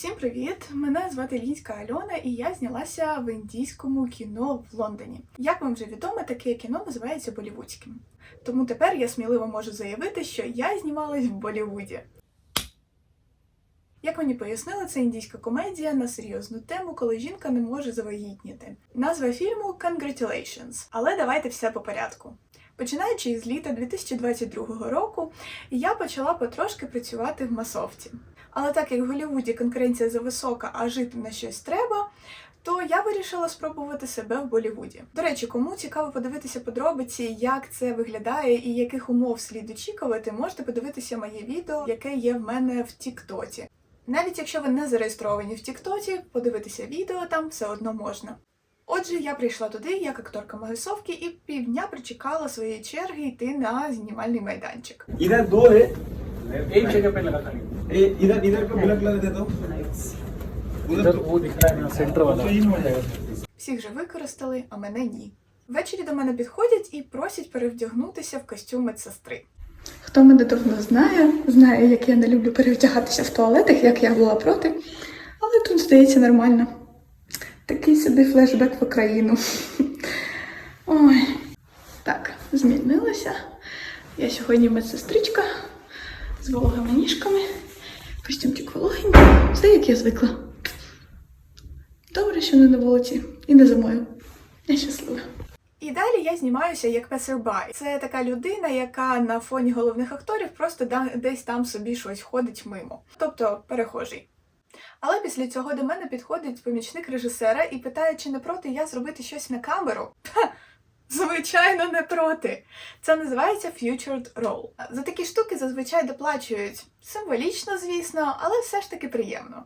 Всім привіт! Мене звати Лінська Альона, і я знялася в індійському кіно в Лондоні. Як вам вже відомо, таке кіно називається болівудським. Тому тепер я сміливо можу заявити, що я знімалась в Болівуді. Як мені пояснили, це індійська комедія на серйозну тему, коли жінка не може завагітніти. Назва фільму Congratulations. Але давайте все по порядку. Починаючи із літа 2022 року, я почала потрошки працювати в масовці. Але так як в Голлівуді конкуренція зависока, а жити на щось треба, то я вирішила спробувати себе в Болівуді. До речі, кому цікаво подивитися подробиці, як це виглядає і яких умов слід очікувати, можете подивитися моє відео, яке є в мене в Тіктоті. Навіть якщо ви не зареєстровані в Тіктоті, подивитися відео там все одно можна. Отже, я прийшла туди як акторка магасовки і півдня причекала своєї черги йти на знімальний майданчик. Іде доги. एक जगह पे लगा था ए, इधर इधर पे ब्लैक कलर दे दो उधर उधर वो दिख रहा है ना सेंटर वाला तीन हो जाएगा Всіх же використали, а мене ні. Ввечері до мене підходять і просять перевдягнутися в костюм медсестри. Хто мене давно знає, знає, як я не люблю перевдягатися в туалетах, як я була проти. Але тут здається нормально. Такий собі флешбек в Україну. Ой. Так, змінилася. Я сьогодні медсестричка з вологими ніжками. Костюмчик вологенький. Все, як я звикла. Добре, що не на вулиці і не зимою. Я щаслива. І далі я знімаюся як пасербай. Це така людина, яка на фоні головних акторів просто десь там собі щось ходить мимо, тобто перехожий. Але після цього до мене підходить помічник режисера і питає, чи не проти я зробити щось на камеру. Ха! Звичайно, не проти. Це називається featured role. За такі штуки зазвичай доплачують символічно, звісно, але все ж таки приємно.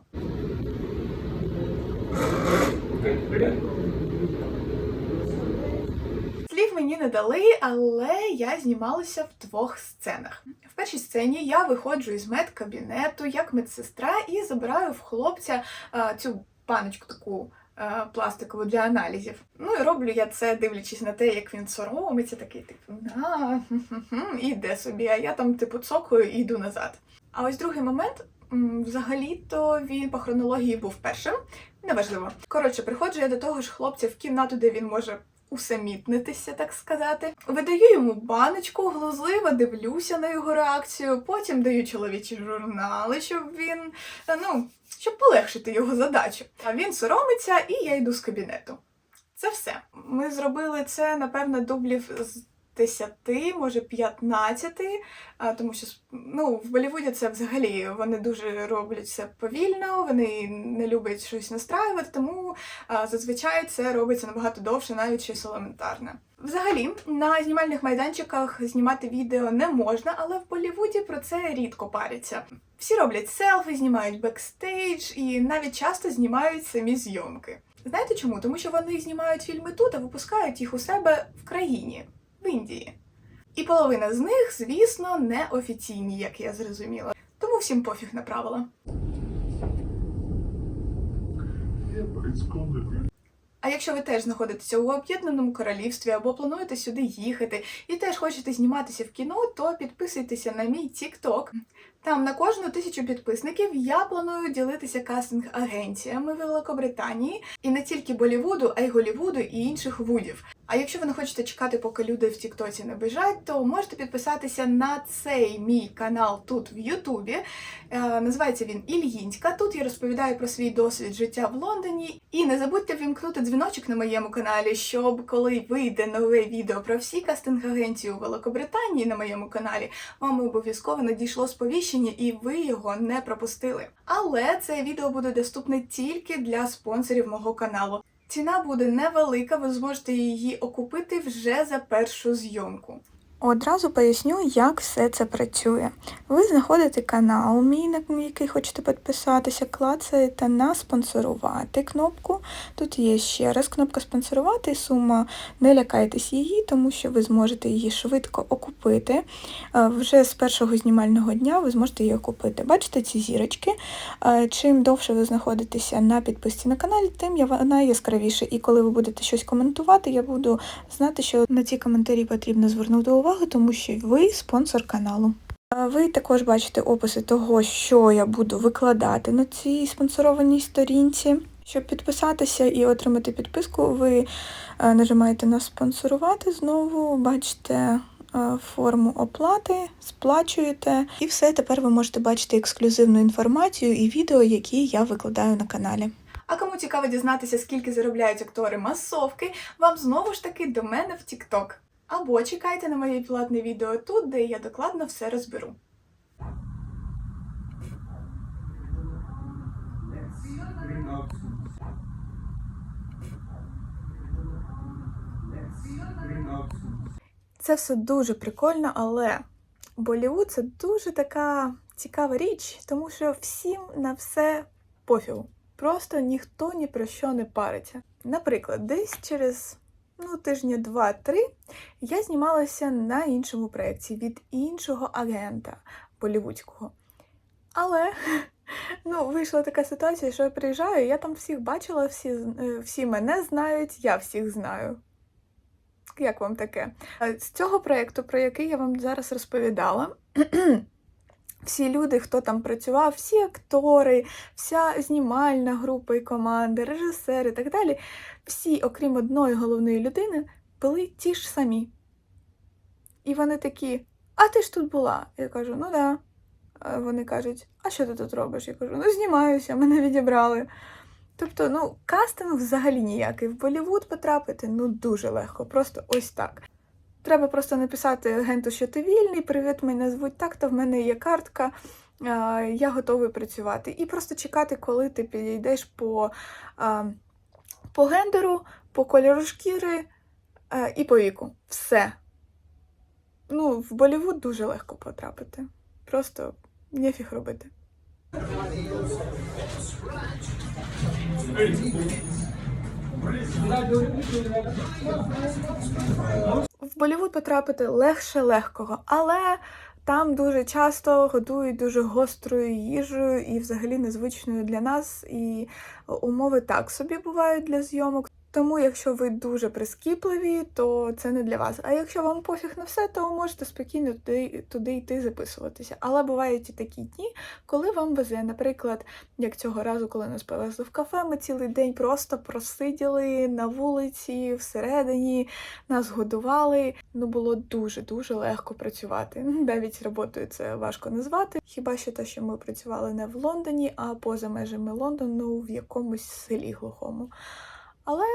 Слів мені не дали, але я знімалася в двох сценах. В першій сцені я виходжу із медкабінету як медсестра і забираю в хлопця а, цю баночку таку. Е, Пластикову для аналізів. Ну і роблю я це, дивлячись на те, як він соромиться, такий типу, на хм-хм-хм», і йде собі, а я там типу цокую і йду назад. А ось другий момент, взагалі-то він по хронології був першим. Неважливо. Коротше, приходжу я до того ж хлопця в кімнату, де він може усамітнитися, так сказати. Видаю йому баночку, глузливо дивлюся на його реакцію, потім даю чоловічі журнали, щоб він, ну, щоб полегшити його задачу. А він соромиться, і я йду з кабінету. Це все. Ми зробили це, напевно, дублів з 10, може 15, тому що ну, в Болівуді це взагалі вони дуже роблять все повільно, вони не люблять щось настраювати, тому зазвичай це робиться набагато довше, навіть щось елементарне. Взагалі, на знімальних майданчиках знімати відео не можна, але в Болівуді про це рідко паряться. Всі роблять селфі, знімають бекстейдж і навіть часто знімають самі зйомки. Знаєте чому? Тому що вони знімають фільми тут, а випускають їх у себе в країні, Індії. І половина з них, звісно, не офіційні, як я зрозуміла. Тому всім пофіг на правила. А якщо ви теж знаходитеся у об'єднаному королівстві або плануєте сюди їхати і теж хочете зніматися в кіно, то підписуйтеся на мій TikTok. Там на кожну тисячу підписників я планую ділитися кастинг-агенціями Великобританії і не тільки Болівуду, а й Голівуду і інших вудів. А якщо ви не хочете чекати, поки люди в Тіктоці не біжать, то можете підписатися на цей мій канал тут в Ютубі. Е, називається він Ільїнська. Тут я розповідаю про свій досвід життя в Лондоні. І не забудьте вімкнути дзвіночок на моєму каналі, щоб коли вийде нове відео про всі кастинг-агенції у Великобританії на моєму каналі, вам обов'язково надійшло сповіщення і ви його не пропустили. Але це відео буде доступне тільки для спонсорів мого каналу. Ціна буде невелика, ви зможете її окупити вже за першу зйомку. Одразу поясню, як все це працює. Ви знаходите канал мій, на який хочете підписатися, клацаєте на спонсорувати кнопку. Тут є ще раз кнопка спонсорувати. Сума не лякайтесь її, тому що ви зможете її швидко окупити. Е, Вже з першого знімального дня ви зможете її окупити. Бачите ці зірочки? Е, Чим довше ви знаходитеся на підписці на каналі, тим вона яскравіше. І коли ви будете щось коментувати, я буду знати, що на ці коментарі потрібно звернути увагу, тому що ви спонсор каналу. Ви також бачите описи того, що я буду викладати на цій спонсорованій сторінці. Щоб підписатися і отримати підписку, ви е, нажимаєте на спонсорувати знову, бачите е, форму оплати, сплачуєте, і все. Тепер ви можете бачити ексклюзивну інформацію і відео, які я викладаю на каналі. А кому цікаво дізнатися, скільки заробляють актори масовки, вам знову ж таки до мене в TikTok. Або чекайте на моє платне відео тут, де я докладно все розберу. Це все дуже прикольно, але Болівуд це дуже така цікава річ, тому що всім на все пофігу. Просто ніхто ні про що не париться. Наприклад, десь через ну, тижня два-три я знімалася на іншому проєкті від іншого агента болівудського. Але ну, вийшла така ситуація, що я приїжджаю, я там всіх бачила, всі, е, всі мене знають, я всіх знаю. Як вам таке? Е, З цього проєкту, про який я вам зараз розповідала, всі люди, хто там працював, всі актори, вся знімальна група і команда, режисери і так далі, всі, окрім одної головної людини, були ті ж самі. І вони такі: А ти ж тут була? Я кажу, ну да. Вони кажуть, а що ти тут робиш? Я кажу, ну знімаюся, мене відібрали. Тобто, ну, кастинг взагалі ніякий. В Болівуд потрапити ну дуже легко, просто ось так. Треба просто написати агенту, що ти вільний, привіт, мене звуть так, то в мене є картка, я готовий працювати. І просто чекати, коли ти підійдеш по, по гендеру, по кольору шкіри і по віку. Все. Ну, в Болівуд дуже легко потрапити. Просто нефіг робити. Болівуд потрапити легше легкого, але там дуже часто годують дуже гострою їжею і взагалі незвичною для нас. І умови так собі бувають для зйомок. Тому, якщо ви дуже прискіпливі, то це не для вас. А якщо вам пофіг на все, то ви можете спокійно туди, туди йти записуватися. Але бувають і такі дні, коли вам везе. Наприклад, як цього разу, коли нас повезли в кафе, ми цілий день просто просиділи на вулиці, всередині, нас годували. Ну було дуже дуже легко працювати. Навіть роботою це важко назвати. Хіба що те, що ми працювали не в Лондоні, а поза межами Лондону в якомусь селі глухому. Але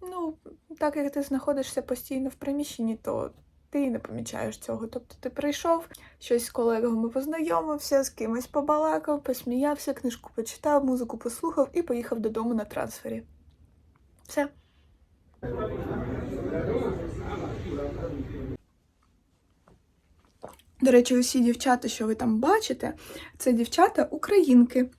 ну, так як ти знаходишся постійно в приміщенні, то ти не помічаєш цього. Тобто ти прийшов, щось з колегами познайомився, з кимось побалакав, посміявся, книжку почитав, музику послухав і поїхав додому на трансфері. Все. До речі, усі дівчата, що ви там бачите, це дівчата українки.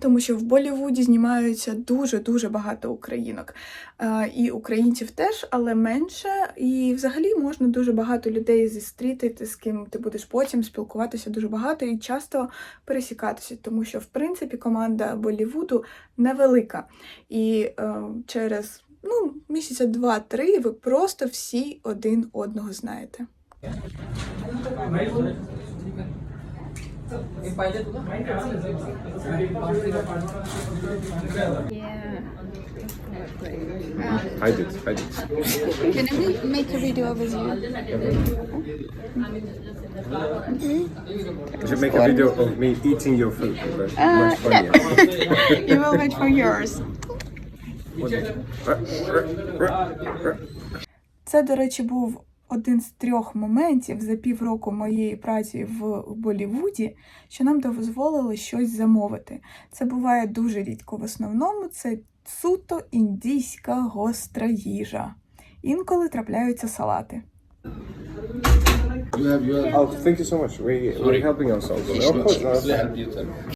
Тому що в Болівуді знімаються дуже-дуже багато українок. Е, І українців теж, але менше. І взагалі можна дуже багато людей зустріти, з ким ти будеш потім спілкуватися дуже багато і часто пересікатися, тому що в принципі команда Болівуду невелика. І е, через ну, місяця два-три ви просто всі один одного знаєте. Yeah. I did. I did. Can I make a video with you? You should make a video of me eating your food. That's Uh, much funnier. you will wait for yours. Це, до речі, був один з трьох моментів за півроку моєї праці в Болівуді, що нам дозволили щось замовити. Це буває дуже рідко. В основному це суто індійська гостра їжа. Інколи трапляються салати. Oh, thank you so much. We, we're helping ourselves. Of course.